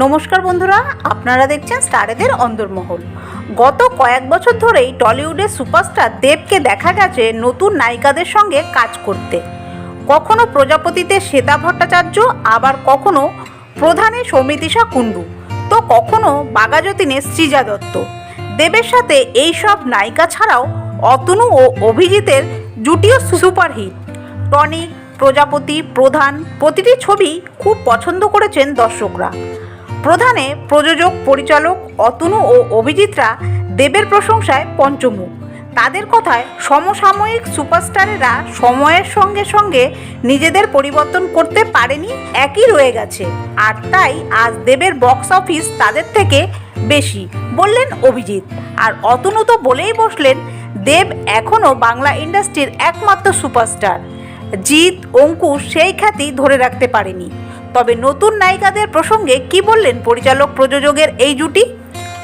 নমস্কার বন্ধুরা, আপনারা দেখছেন স্টারেদের অন্দরমহল। গত কয়েক বছর ধরেই টলিউডের সুপারস্টার দেবকে দেখা গেছে নতুন নায়িকাদের সঙ্গে কাজ করতে। কখনো প্রজাপতিতে শ্বেতা ভট্টাচার্য, আবার কখনো প্রধানে সৌমিতিশা কুণ্ডু। তো কখনো বাগাযতীনে শ্রীজা দত্ত। দেবের সাথে এই সব নায়িকা ছাড়াও অতনু ও অভিজিতের জুটিও সুপারহিট টনিক প্রজাপতি, প্রধান, প্রতিটি ছবি খুব পছন্দ করেছেন দর্শকরা। প্রধানে প্রযোজক, পরিচালক অতনু ও অভিজিৎরা দেবের প্রশংসায় পঞ্চমুখ। তাদের কথায় সমসাময়িক সুপারস্টারেরা সময়ের সঙ্গে সঙ্গে নিজেদের পরিবর্তন করতে পারেনি, একই রয়ে গেছে। আর তাই আজ দেবের বক্স অফিস তাদের থেকে বেশি, বললেন অভিজিৎ। আর অতনু তো বলেই বসলেন, দেব এখনও বাংলা ইন্ডাস্ট্রির একমাত্র সুপারস্টার। জিৎ, অঙ্কুশ সেই খ্যাতি ধরে রাখতে পারেনি। তবে নতুন নায়িকাদের প্রসঙ্গে কি বললেন পরিচালক প্রযোজকের এই জুটি?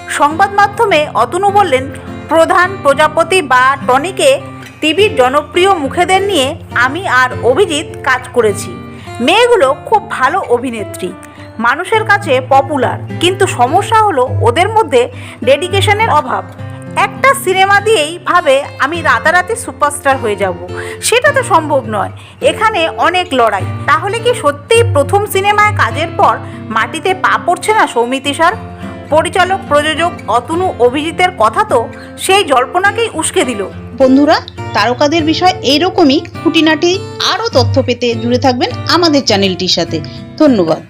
সংবাদ মাধ্যমে অতনু বললেন, প্রধান প্রজাপতি বা টনিকে টিভির জনপ্রিয় মুখেদের নিয়ে আমি আর অভিজিৎ কাজ করেছি। মেয়েগুলো খুব ভালো অভিনেত্রী। মানুষের কাছে পপুলার কিন্তু সমস্যা হলো ওদের মধ্যে ডেডিকেশনের অভাব। একটা সিনেমা দিয়েই ভাবে আমি রাতারাতি সুপারস্টার হয়ে যাব। সেটা তো সম্ভব নয়। এখানে অনেক লড়াই। তাহলে কি সত্যিই প্রথম সিনেমায় কাজের পর মাটিতে পা পড়ছে না সৌমিতিশার পরিচালক, প্রযোজক অতনু অভিজিতের কথা তো সেই জল্পনাকেই উস্কে দিল। বন্ধুরা, তারকাদের বিষয় এইরকমই। খুঁটিনাটি আরও তথ্য পেতে জুড়ে থাকবেন আমাদের চ্যানেলটির সাথে। ধন্যবাদ।